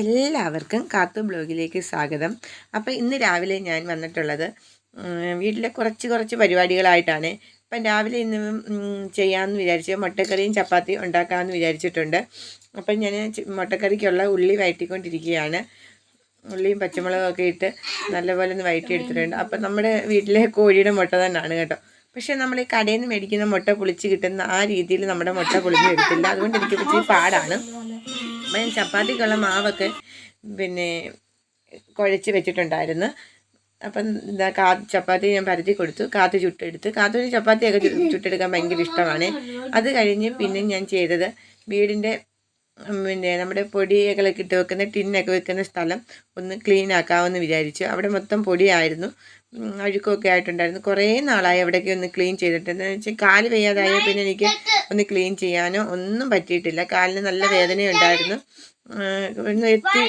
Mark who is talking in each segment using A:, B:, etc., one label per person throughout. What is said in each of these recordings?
A: എല്ലാവർക്കും കാത്തു ബ്ലോഗിലേക്ക് സ്വാഗതം. അപ്പോൾ ഇന്ന് രാവിലെ ഞാൻ വന്നിട്ടുള്ളത് വീട്ടിലെ കുറച്ച് കുറച്ച് പരിപാടികളായിട്ടാണ്. അപ്പം രാവിലെ ഇന്ന് ചെയ്യാമെന്ന് വിചാരിച്ച് മുട്ടക്കറിയും ചപ്പാത്തിയും ഉണ്ടാക്കാമെന്ന് വിചാരിച്ചിട്ടുണ്ട്. അപ്പം ഞാൻ മുട്ടക്കറിക്കുള്ള ഉള്ളി വഴറ്റിക്കൊണ്ടിരിക്കുകയാണ് ഉള്ളിയും പച്ചമുളകും ഒക്കെ ഇട്ട് നല്ലപോലെ ഒന്ന് വഴറ്റിയെടുത്തിട്ടുണ്ട് അപ്പം നമ്മുടെ വീട്ടിലെ കോഴിയുടെ മുട്ട തന്നെയാണ് കേട്ടോ. പക്ഷേ നമ്മൾ ഈ കടയിൽ നിന്ന് മേടിക്കുന്ന മുട്ട പൊളിച്ച് കിട്ടുന്ന ആ രീതിയിൽ നമ്മുടെ മുട്ട പൊളിഞ്ഞ് എടുത്തില്ല അതുകൊണ്ട് എനിക്ക് ഇച്ചിരി പാടാണ്. അപ്പം ഞാൻ ചപ്പാത്തിക്കുള്ള മാവൊക്കെ പിന്നെ കുഴച്ച് വെച്ചിട്ടുണ്ടായിരുന്നു. അപ്പം എന്താ കാ ചപ്പാത്തി ഞാൻ പരത്തി കൊടുത്തു. കാത്തു ചുട്ടെടുത്ത്. കാത്തൊരു ചപ്പാത്തിയൊക്കെ ചുട്ടെടുക്കാൻ ഭയങ്കര ഇഷ്ടമാണ്. അത് കഴിഞ്ഞ് പിന്നെ ഞാൻ ചെയ്തത് വീടിന്റെ പിന്നെ നമ്മുടെ പൊടിയൊക്കെ ഇട്ട് വെക്കുന്ന ടിന്നൊക്കെ വെക്കുന്ന സ്ഥലം ഒന്ന് ക്ലീൻ ആക്കാമെന്ന് വിചാരിച്ചു. അവിടെ മൊത്തം പൊടിയായിരുന്നു. അഴുക്കൊക്കെ ആയിട്ടുണ്ടായിരുന്നു. കുറേ നാളായി അവിടെയൊക്കെ ഒന്ന് ക്ലീൻ ചെയ്തിട്ട്. എന്താണെന്ന് വെച്ചാൽ കാൽ വയ്യാതായ പിന്നെ എനിക്ക് ഒന്ന് ക്ലീൻ ചെയ്യാനോ ഒന്നും പറ്റിയിട്ടില്ല. കാലിന് നല്ല വേദനയുണ്ടായിരുന്നു. എത്തി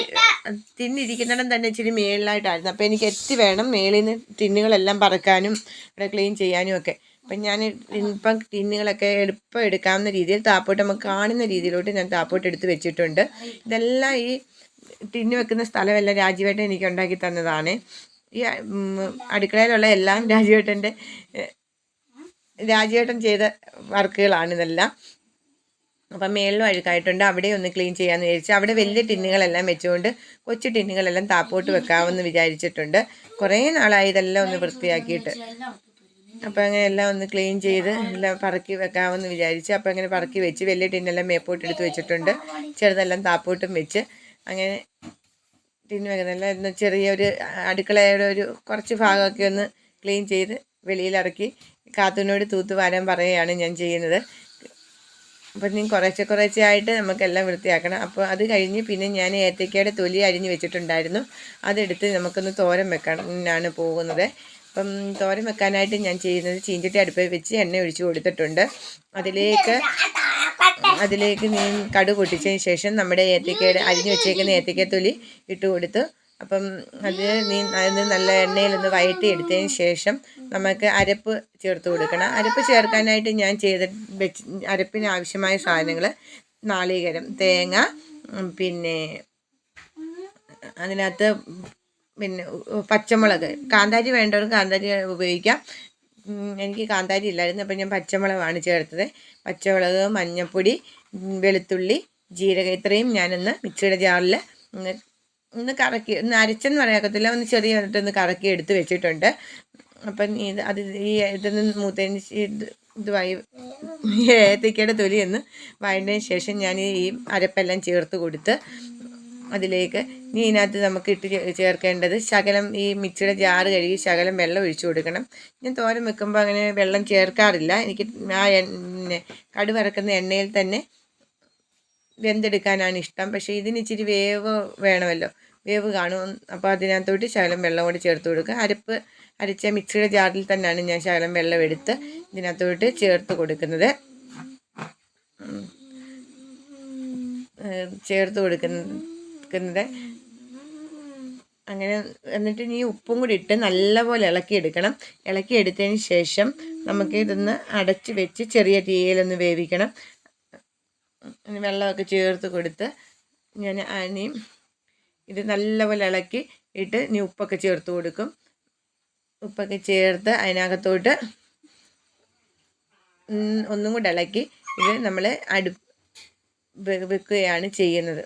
A: തിന്നിരിക്കുന്നിടം തന്നെ ഇച്ചിരി മേളിലായിട്ടായിരുന്നു. അപ്പോൾ എനിക്ക് എത്തി വേണം മേളിൽ നിന്ന് ടിന്നുകളെല്ലാം പറക്കാനും ഇവിടെ ക്ലീൻ ചെയ്യാനും ഒക്കെ. അപ്പം ഞാൻ ഇപ്പം ടിന്നുകളൊക്കെ എളുപ്പം എടുക്കാവുന്ന രീതിയിൽ താപ്പോട്ട് നമുക്ക് കാണുന്ന രീതിയിലോട്ട് ഞാൻ താപ്പോട്ട് എടുത്ത് വെച്ചിട്ടുണ്ട്. ഇതെല്ലാം ഈ ടിന്ന് വെക്കുന്ന സ്ഥലമെല്ലാം രാജീവേട്ടൻ എനിക്ക് ഉണ്ടാക്കി തന്നതാണ്. ഈ അടുക്കളയിലുള്ള എല്ലാം രാജീവേട്ടന്റെ രാജീവേട്ടൻ ചെയ്ത വർക്കുകളാണ് ഇതെല്ലാം. അപ്പം മേളിലും അഴുക്കായിട്ടുണ്ട്. അവിടെ ഒന്ന് ക്ലീൻ ചെയ്യാമെന്ന് വിചാരിച്ചു അവിടെ വലിയ ടിന്നുകളെല്ലാം വെച്ചുകൊണ്ട് കൊച്ചു ടിന്നുകളെല്ലാം താപ്പോട്ട് വെക്കാമെന്ന് വിചാരിച്ചിട്ടുണ്ട്. കുറേ നാളായി ഇതെല്ലാം ഒന്ന് വൃത്തിയാക്കിയിട്ട്. അപ്പോൾ അങ്ങനെ എല്ലാം ഒന്ന് ക്ലീൻ ചെയ്ത് എല്ലാം പറക്കി വെക്കാമെന്ന് വിചാരിച്ച് അപ്പോൾ അങ്ങനെ പറക്കി വെച്ച് വലിയ ടിന്നെല്ലാം മേപ്പോട്ട് എടുത്ത് വെച്ചിട്ടുണ്ട്. ചെറുതെല്ലാം താപ്പോട്ടും വെച്ച് അങ്ങനെ ടിന്ന് വെക്കുന്നില്ല ഒന്ന് ചെറിയൊരു അടുക്കളയുടെ ഒരു കുറച്ച് ഭാഗമൊക്കെ ഒന്ന് ക്ലീൻ ചെയ്ത് വെളിയിലിറക്കി കാത്തുവിനോട് തൂത്ത് വാരാൻ പറയുകയാണ് ഞാൻ ചെയ്യുന്നത്. അപ്പം നീ കുറേശ്ശെ കുറേശ്ശെ ആയിട്ട് നമുക്കെല്ലാം വൃത്തിയാക്കണം. അപ്പോൾ അത് കഴിഞ്ഞ് പിന്നെ ഞാൻ ഏത്തക്കയുടെ തൊലി അരിഞ്ഞ് വെച്ചിട്ടുണ്ടായിരുന്നു. അതെടുത്ത് നമുക്കൊന്ന് തോരൻ വെക്കാനാണ് പോകുന്നത്. അപ്പം തോരൻ വെക്കാനായിട്ട് ഞാൻ ചെയ്യുന്നത് ചീഞ്ചട്ടി അടുപ്പിൽ വെച്ച് എണ്ണ ഒഴിച്ചു കൊടുത്തിട്ടുണ്ട്. അതിലേക്ക് അതിലേക്ക് നീ കടു പൊട്ടിച്ചതിന് ശേഷം നമ്മുടെ ഏത്തക്കയുടെ അരിഞ്ഞു വെച്ചേക്കുന്ന ഏത്തക്ക തൊലി ഇട്ട് കൊടുത്തു അപ്പം അത് നീ അത് നല്ല എണ്ണയിലൊന്ന് വയറ്റി എടുത്തതിന് ശേഷം നമുക്ക് അരപ്പ് ചേർത്ത് കൊടുക്കണം. അരപ്പ് ചേർക്കാനായിട്ട് ഞാൻ ചെയ്ത വെച്ച് അരപ്പിന് ആവശ്യമായ സാധനങ്ങൾ നാളികേരം തേങ്ങ പിന്നെ അതിനകത്ത് പിന്നെ പച്ചമുളക്. കാന്താരി വേണ്ടവർക്ക് കാന്താരി ഉപയോഗിക്കാം. എനിക്ക് കാന്താരി ഇല്ലായിരുന്നു അപ്പം ഞാൻ പച്ചമുളകാണ് ചേർത്തത്. പച്ചമുളക് മഞ്ഞൾപ്പൊടി വെളുത്തുള്ളി ജീരകം ഇത്രയും ഞാനൊന്ന് മിക്സിയുടെ ജാറിൽ ഒന്ന് കറക്കി ഒന്ന് അരച്ചെന്ന് പറയാക്കത്തില്ല. ഒന്ന് ചെറിയതായിട്ടൊന്ന് കറക്കി എടുത്ത് വെച്ചിട്ടുണ്ട്. അപ്പം ഇത് അത് ഈ ഇതൊന്ന് മൂത്തതിന് ഇത് ഇതുമായി ഏത്തക്കയുടെ തൊലി ഒന്ന് ശേഷം ഞാൻ ഈ അരപ്പെല്ലാം ചേർത്ത് കൊടുത്ത് അതിലേക്ക് ഇനി ഇതിനകത്ത് നമുക്ക് ഇട്ട് ചേർക്കേണ്ടത് ശകലം ഈ മിക്സിയുടെ ജാറ് കഴുകി ശകലം വെള്ളം ഒഴിച്ചു കൊടുക്കണം. ഞാൻ തോരം വെക്കുമ്പോൾ അങ്ങനെ വെള്ളം ചേർക്കാറില്ല. എനിക്ക് ആ എണ്ണ കടുവറക്കുന്ന എണ്ണയിൽ തന്നെ വെന്തെടുക്കാനാണ് ഇഷ്ടം. പക്ഷേ ഇതിന് ഇച്ചിരി വേവ് വേണമല്ലോ. വേവ് കാണും. അപ്പോൾ അതിനകത്തോട്ട് ശകലം വെള്ളം കൂടി ചേർത്ത് കൊടുക്കുക. അരപ്പ് അരച്ച മിക്സിയുടെ ജാറിൽ തന്നെയാണ് ഞാൻ ശകലം വെള്ളം എടുത്ത് ഇതിനകത്തോട്ട് ചേർത്ത് കൊടുക്കുന്നത്. ചേർത്ത് ഏഹ് കൊടുക്കുന്നത് അങ്ങനെ എന്നിട്ട് ഇനി ഉപ്പും കൂടി ഇട്ട് നല്ലപോലെ ഇളക്കി എടുക്കണം ഇളക്കി ഇളക്കിയെടുത്തതിന് ശേഷം നമുക്ക് ഇതൊന്ന് അടച്ച് വെച്ച് ചെറിയ തീയിലൊന്ന് വേവിക്കണം. വെള്ളമൊക്കെ ചേർത്ത് കൊടുത്ത് ഞാൻ ഇനി ഇത് നല്ലപോലെ ഇളക്കി ഇട്ട് ഇനി ഉപ്പൊക്കെ ചേർത്ത് കൊടുക്കും. ഉപ്പൊക്കെ ചേർത്ത് അതിനകത്തോട്ട് ഒന്നും കൂടെ ഇളക്കി ഇത് നമ്മൾ അടു വെക്കുകയാണ് ചെയ്യുന്നത്.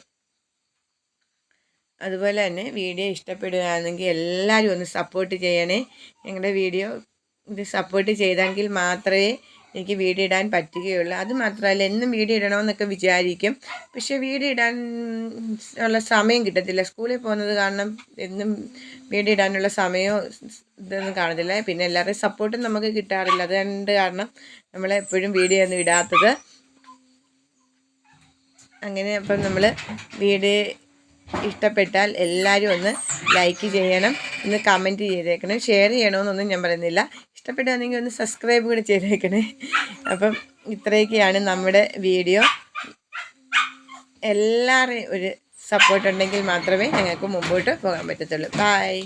A: അതുപോലെ തന്നെ വീഡിയോ ഇഷ്ടപ്പെടുകയാണെങ്കിൽ എല്ലാവരും ഒന്ന് സപ്പോർട്ട് ചെയ്യണേ. ഞങ്ങളുടെ വീഡിയോ ഇത് സപ്പോർട്ട് ചെയ്തെങ്കിൽ മാത്രമേ എനിക്ക് വീഡിയോ ഇടാൻ പറ്റുകയുള്ളൂ. അത് മാത്രമല്ല എന്നും വീഡിയോ ഇടണമെന്നൊക്കെ വിചാരിക്കും. പക്ഷേ വീഡിയോ ഇടാൻ ഉള്ള സമയം കിട്ടത്തില്ല. സ്കൂളിൽ പോകുന്നത് കാരണം എന്നും വീഡിയോ ഇടാനുള്ള സമയമോ ഇതൊന്നും കാണത്തില്ല. പിന്നെ എല്ലാവരുടെയും സപ്പോർട്ടും നമുക്ക് കിട്ടാറില്ല. അതുകൊണ്ട് കാരണം നമ്മളെപ്പോഴും വീഡിയോ ഒന്നും ഇടാത്തത്. അങ്ങനെ അപ്പം നമ്മൾ വീഡിയോ ഇഷ്ടപ്പെട്ടാൽ എല്ലാവരും ഒന്ന് ലൈക്ക് ചെയ്യണം ഒന്ന് കമന്റ് ചെയ്തേക്കണം. ഷെയർ ചെയ്യണമെന്നൊന്നും ഞാൻ പറയുന്നില്ല. ഇഷ്ടപ്പെട്ടാണെങ്കിൽ ഒന്ന് സബ്സ്ക്രൈബ് കൂടി ചെയ്തേക്കണേ. അപ്പം ഇത്രയൊക്കെയാണ് നമ്മുടെ വീഡിയോ എല്ലാവരെയും ഒരു സപ്പോർട്ട് ഉണ്ടെങ്കിൽ മാത്രമേ ഞങ്ങൾക്ക് മുമ്പോട്ട് പോകാൻ പറ്റത്തുള്ളൂ. ബായ്